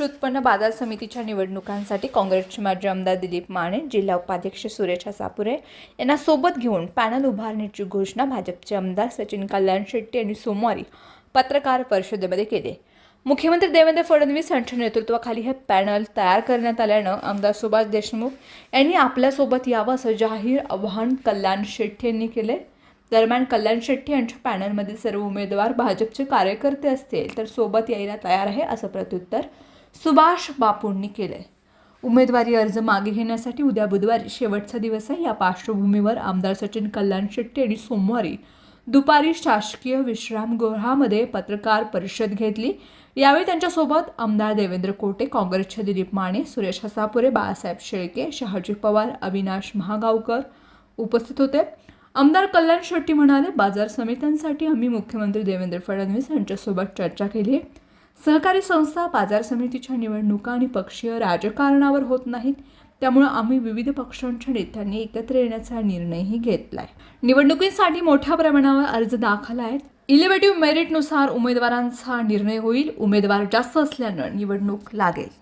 कृषी उत्पन्न बाजार समितीच्या निवडणुकांसाठी काँग्रेसचे माजी आमदार दिलीप माने जिल्हा उपाध्यक्ष सुरेशा सापुरे यांना सोबत घेऊन पॅनल उभारण्याची घोषणा भाजपचे आमदार सचिन कल्याण शेट्टी यांनी सोमवारी पत्रकार परिषदेमध्ये केली. मुख्यमंत्री देवेंद्र फडणवीस यांच्या नेतृत्वाखाली हे पॅनल तयार करण्यात आल्यानं आमदार सुभाष देशमुख यांनी आपल्यासोबत यावं असं जाहीर आव्हान कल्याण शेट्टी यांनी केले दरम्यान कल्याण शेट्टी यांच्या पॅनलमधील सर्व उमेदवार भाजपचे कार्यकर्ते असतील तर सोबत यायला तयार आहे असं प्रत्युत्तर सुभाष बापूंनी केलंय. उमेदवारी अर्ज मागे घेण्यासाठी उद्या बुधवारी शेवटचा दिवस आहे. या पार्श्वभूमीवर आमदार सचिन कल्याण शेट्टी यांनी सोमवारी दुपारी शासकीय विश्रामगृहामध्ये पत्रकार परिषद घेतली. यावेळी त्यांच्यासोबत आमदार देवेंद्र कोटे काँग्रेसचे दिलीप माने सुरेश हसापुरे बाळासाहेब शेळके शहाजी पवार अविनाश महागावकर उपस्थित होते. आमदार कल्याण शेट्टी म्हणाले बाजार समित्यांसाठी आम्ही मुख्यमंत्री देवेंद्र फडणवीस यांच्यासोबत चर्चा केली आहे. सहकारी संस्था बाजार समितीच्या निवडणुका आणि पक्षीय राजकारणावर होत नाहीत. त्यामुळं आम्ही विविध पक्षांच्या नेत्यांनी एकत्र येण्याचा निर्णयही घेतला आहे निवडणुकीसाठी मोठ्या प्रमाणावर अर्ज दाखल आहेत. इलिव्हेटिव्ह मेरिटनुसार उमेदवारांचा निर्णय होईल. उमेदवार जास्त असल्यानं निवडणूक लागेल.